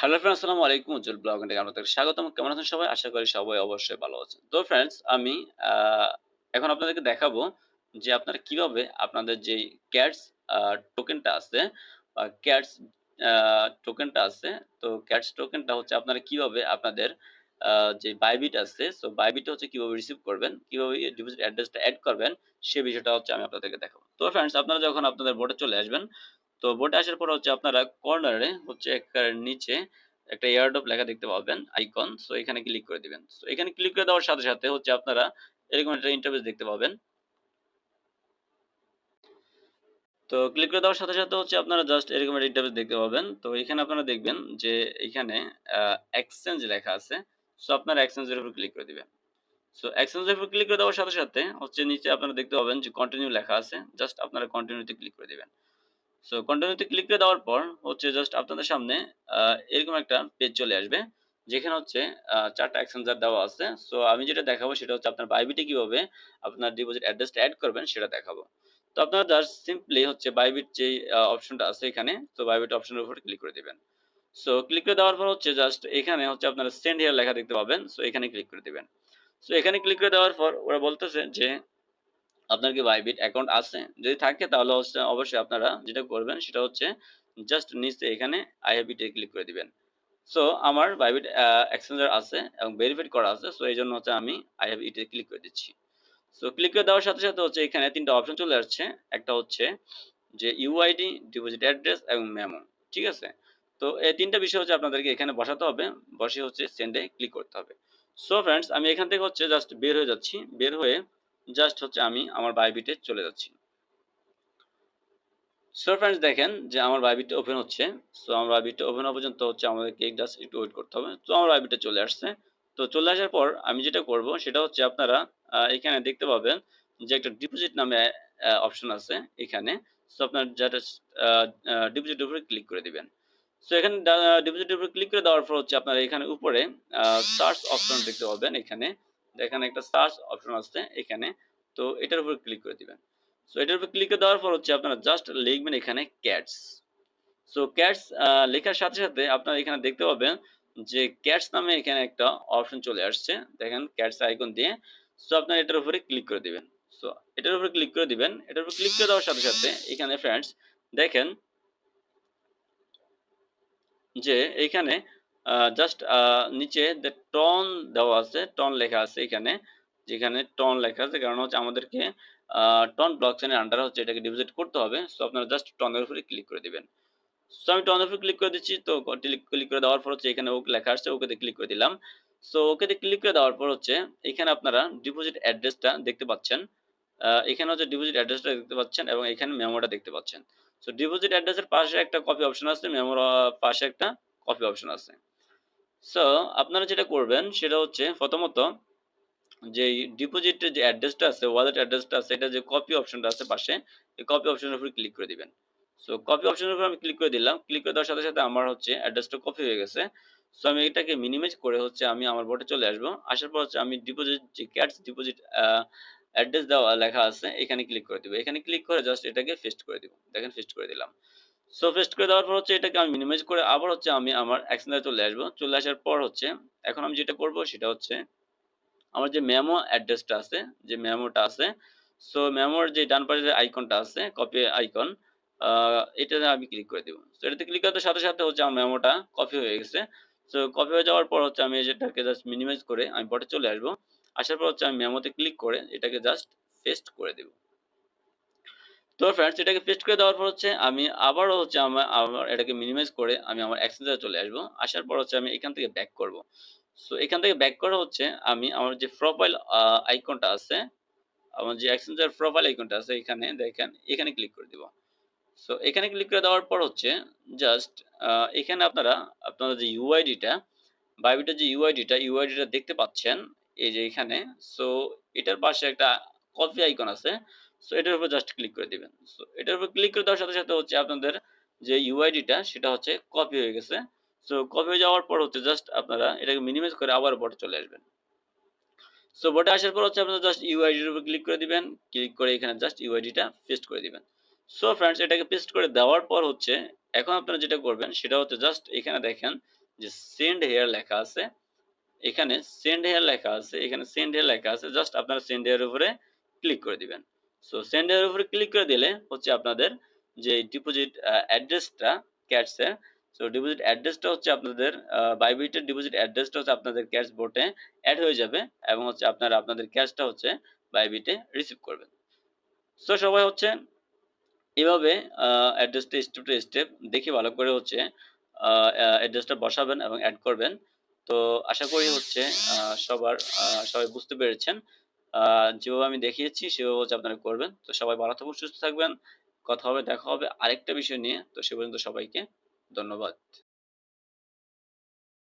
Hello friends আসসালামু আলাইকুম, উজ্জ্বল blog থেকে আপনাদের স্বাগতম। কেমন আছেন সবাই? আশা করি সবাই অবশ্যই ভালো আছেন। তো ফ্রেন্ডস আমি এখন আপনাদেরকে দেখাবো যে আপনারা কীভাবে আপনাদের যে ক্যাটস টোকেনটা আছে বা ক্যাটস টোকেনটা আছে, তো ক্যাটস টোকেনটা হচ্ছে আপনারা কীভাবে আপনাদের যে বাইবিট আছে সো বাইবিটটা হচ্ছে কীভাবে রিসিভ করবেন, কীভাবে ডিপোজিট অ্যাড্রেসটা অ্যাড করবেন, সে বিষয়টা হচ্ছে আমি আপনাদেরকে দেখাবো। তো ফ্রেন্ডস আপনারা যখন আপনাদের বোর্ডে চলে আসবেন, তো বোর্ডে আসার পর হচ্ছে আপনারা কর্নারে হচ্ছে একেবারে নিচে একটা এয়ারড্রপ লেখা দেখতে পাবেন আইকন সো এখানে ক্লিক করে দিবেন। সো এখানে ক্লিক করে দেওয়ার সাথে সাথে হচ্ছে আপনারা এরকম একটা ইন্টারফেস দেখতে পাবেন। তো ক্লিক করে দেওয়ার সাথে সাথে হচ্ছে আপনারা জাস্ট এরকম একটা ইন্টারফেস দেখতে পাবেন। তো এখানে আপনারা দেখবেন যে এখানে এক্সচেঞ্জ লেখা আছে। সো আপনারা এক্সচেঞ্জের উপর ক্লিক করে দিবেন সো এক্সচেঞ্জের উপর ক্লিক করে দেওয়ার সাথে সাথে হচ্ছে নিচে আপনারা দেখতে পাবেন যে কন্টিনিউ লেখা আছে। জাস্ট আপনারা কন্টিনিউতে ক্লিক করে দিবেন। সো কন্টিনিউতে ক্লিক করে দেওয়ার পর হচ্ছে জাস্ট আপনাদের সামনে এরকম একটা পেজ চলে আসবে, যেখানে হচ্ছে চারটা এক্সচেঞ্জার দেওয়া আছে। সো আমি যেটা দেখাবো সেটা হচ্ছে আপনার বাইবিটে কীভাবে আপনার ডিপোজিট অ্যাড্রেসটা অ্যাড করবেন সেটা দেখাবো। তো আপনারা জাস্ট সিম্পলি হচ্ছে বাইবিট যে অপশনটা আছে এখানে, তো বাইবিট অপশনের উপর ক্লিক করে দিবেন। সো ক্লিক করে দেওয়ার পর হচ্ছে জাস্ট এখানে হচ্ছে আপনারা সেন্ড হিয়ার লেখা দেখতে পাবেন। সো এখানে ক্লিক করে দিবেন। সো এখানে ক্লিক করে দেওয়ার পর ওরা বলতেছে যে, আপনার কি বাইবিট অ্যাকাউন্ট আছে? যদি থাকে তাহলে হচ্ছে অবশ্যই আপনারা যেটা করবেন সেটা হচ্ছে জাস্ট নিচে এখানে আই হ্যাভ ইটে ক্লিক করে দিবেন। সো আমার বাইবিট এক্সচেঞ্জার আছে এবং ভেরিফাইড করা আছে। সো এই জন্য হচ্ছে আমি আই হ্যাভ ইটে ক্লিক করে দিচ্ছি। সো ক্লিক করে দেওয়ার সাথে সাথে হচ্ছে এখানে তিনটা অপশন চলে আসছে। একটা হচ্ছে যে ইউআইডি ডিপোজিট অ্যাড্রেস এবং মেমো ঠিক আছে? তো এই তিনটা বিষয় হচ্ছে আপনাদেরকে এখানে বসাতে হবে। বসে হচ্ছে সেন্ডে ক্লিক করতে হবে। সো ফ্রেন্ডস আমি এখান থেকে হচ্ছে জাস্ট বের হয়ে যাচ্ছি। বের হয়ে জাস্ট হচ্ছে আমি আমার বাইবিটে চলে যাচ্ছি। সো ফ্রেন্ডস দেখেন যে আমার বাইবিটটা ওপেন হচ্ছে। সো আমার বাইবিটটা ওপেন হওয়া পর্যন্ত হচ্ছে আমাদেরকে জাস্ট একটু ওয়েট করতে হবে। তো আমার বাইবিটটা চলে আসছে। তো চলে আসার পর আমি যেটা করব, সেটা হচ্ছে আপনারা এখানে দেখতে পাবেন যে একটা ডিপোজিট নামে অপশন আছে এখানে। সো আপনার যেটা ডিপোজিটের উপরে ক্লিক করে দিবেন। সো এখানে ডিপোজিটের উপরে ক্লিক করে দেওয়ার পর হচ্ছে আপনারা এখানে উপরে সার্চ অপশন দেখতে পাবেন এখানে। এখানে একটা সার্চ অপশন আছে এখানে। তো এটার উপর ক্লিক করে দিবেন। সো এটার উপর ক্লিক করে দেওয়ার পর হচ্ছে আপনারা জাস্ট লিখবেন এখানে ক্যাটস সো ক্যাটস লেখার সাথে সাথে আপনারা এখানে দেখতে পাবেন যে ক্যাটস নামে এখানে একটা অপশন চলে আসছে। দেখেন ক্যাটস আইকন দিয়ে। সো আপনারা এটার উপরে ক্লিক করে দিবেন। সো এটার উপরে ক্লিক করে দিবেন। এটার উপর ক্লিক করে দেওয়ার সাথে সাথে এখানে ফ্রেন্ডস দেখেন যে এইখানে জাস্ট নিচে যে টন দেওয়া আছে টন লেখা আছে এখানে, যেখানে টন লেখা আছে, কারণ হচ্ছে আমাদেরকে টন ব্লক চেনের আন্ডারে হচ্ছে এটাকে ডিপোজিট করতে হবে সো আপনারা জাস্ট টনের উপরে ক্লিক করে দিবেন। সো আমি টনের উপরে ক্লিক করে দিচ্ছি, তো ক্লিক করে দেওয়ার পর হচ্ছে এখানে ওকে লেখা আসছে, ওকেতে ক্লিক করে দিলাম। সো ওকেতে ক্লিক করে দেওয়ার পর হচ্ছে, এখানে আপনারা ডিপোজিট অ্যাড্রেসটা দেখতে পাচ্ছেন। এখানে হচ্ছে ডিপোজিট অ্যাড্রেসটা দেখতে পাচ্ছেন এবং এখানে মেমোটা দেখতে পাচ্ছেন। সো ডিপোজিট অ্যাড্রেসের পাশে একটা কপি অপশন আছে মেমোর পাশে একটা কপি অপশন আছে। সো আপনারা যেটা করবেন, সেটা হচ্ছে প্রথমত যে ডিপোজিটের যে অ্যাড্রেসটা আছে ওয়ালেট অ্যাড্রেসটা আছে, এটা যে কপি অপশনটা আছে পাশে, এই কপি অপশনের উপর ক্লিক করে দিবেন। সো কপি অপশনের উপর আমি ক্লিক করে দিলাম। ক্লিক করে দেওয়ার সাথে সাথে আমার হচ্ছে অ্যাড্রেসটা কপি হয়ে গেছে। সো আমি এটাকে মিনিমাইজ করে হচ্ছে আমি আমার বোর্ডে চলে আসব। আসার পর হচ্ছে আমি ডিপোজিট যে ক্যাটস ডিপোজিট অ্যাড্রেস দেওয়া লেখা আছে, এখানে ক্লিক করে দিব। এখানে ক্লিক করে জাস্ট এটাকে ফেস্ট করে দিব। দেখেন ফেস্ট করে দিলাম। সো ফেস্ট করে দেওয়ার পর হচ্ছে এটাকে আমি মিনিমাইজ করে আবার হচ্ছে আমি আমার অ্যাক্সেন্ডারে চলে আসব। চলে আসার পর হচ্ছে এখন আমি যেটা করব সেটা হচ্ছে আমার যে মেমো অ্যাড্রেসটা আছে, যে মেমোটা আছে সো মেমোর যে ডান পাশে যে আইকনটা আছে কপি আইকন এটাতে আমি ক্লিক করে দেবো। সো এটাতে ক্লিক করতে সাথে সাথে হচ্ছে আমার মেমোটা কপি হয়ে গেছে। সো কপি হয়ে যাওয়ার পর হচ্ছে আমি যেটাকে জাস্ট মিনিমাইজ করে আমি বটে চলে আসব। আসার পর হচ্ছে আমি মেমোতে ক্লিক করে এটাকে জাস্ট পেস্ট করে দেবো। তো ফ্রেন্ডস এটাকে পেস্ট করে দেওয়ার পর হচ্ছে আমি আবারও হচ্ছে আমার আমার এটাকে মিনিমাইজ করে আমি আমার এক্সচেঞ্জারে চলে আসব। আসার পর হচ্ছে আমি এখান থেকে ব্যাক করব। সো এখান থেকে ব্যাক করা হচ্ছে আমি আমার যে প্রোফাইল আইকনটা আছে, আমার যে এক্সচেঞ্জার প্রোফাইল আইকনটা আছে এখানে, দেখেন, এখানে ক্লিক করে দিব। সো এখানে ক্লিক করে দেওয়ার পর হচ্ছে জাস্ট এখানে আপনারা, আপনাদের যে ইউআইডিটা বাইবিটার যে ইউআইডিটা ইউআইডিটা দেখতে পাচ্ছেন এই যে এখানে সো এটার পাশে একটা কপি আইকন আছে সো এটার উপর জাস্ট ক্লিক করে দিবেন। সো এটার উপর ক্লিক করে দেওয়ার সাথে সাথে হচ্ছে আপনাদের যে ইউআইডিটা সেটা হচ্ছে কপি হয়ে গেছে। সো কপি হয়ে যাওয়ার পর হচ্ছে জাস্ট আপনারা এটাকে মিনিমাইজ করে আবার বটে চলে আসবেন। সো বটে আসার পর হচ্ছে আপনারা জাস্ট ইউআইডির উপর ক্লিক করে দিবেন ক্লিক করে এখানে জাস্ট ইউআইডিটা পেস্ট করে দিবেন। সো ফ্রেন্ডস এটাকে পেস্ট করে দেওয়ার পর হচ্ছে এখন আপনারা যেটা করবেন, সেটা হচ্ছে জাস্ট এখানে দেখেন যে সেন্ড হেয়ার লেখা আছে। এখানে সেন্ড হেয়ার লেখা আছে, এখানে সেন্ড হেয়ার লেখা আছে জাস্ট আপনারা সেন্ড হেয়ার উপরে ক্লিক করে দিবেন। সো সেন্ড হেয়ার উপরে ক্লিক করে দিলে হচ্ছে আপনাদের যে ডিপোজিট অ্যাড্রেসটা ক্যাটসের সো ডিপোজিট অ্যাড্রেসটা হচ্ছে আপনাদের বাইবিটের ডিপোজিট অ্যাড্রেসটা হচ্ছে আপনাদের ক্যাশ বোর্ডে অ্যাড হয়ে যাবে এবং হচ্ছে আপনারা আপনাদের ক্যাশটা হচ্ছে বাইবিটে রিসিভ করবেন। সো সবাই হচ্ছে এভাবে অ্যাড্রেসটা স্টেপ টু স্টেপ দেখে ভালো করে হচ্ছে অ্যাড্রেসটা বসাবেন এবং অ্যাড করবেন। তো আশা করি হচ্ছে সবার সবাই বুঝতে পেরেছেন। যেভাবে আমি দেখিয়েছি, সেভাবে হচ্ছে আপনারা করবেন। তো সবাই ভালো থাকুন, সুস্থ থাকবেন। কথা হবে, দেখা হবে আরেকটা বিষয় নিয়ে। তো সে পর্যন্ত সবাইকে ধন্যবাদ।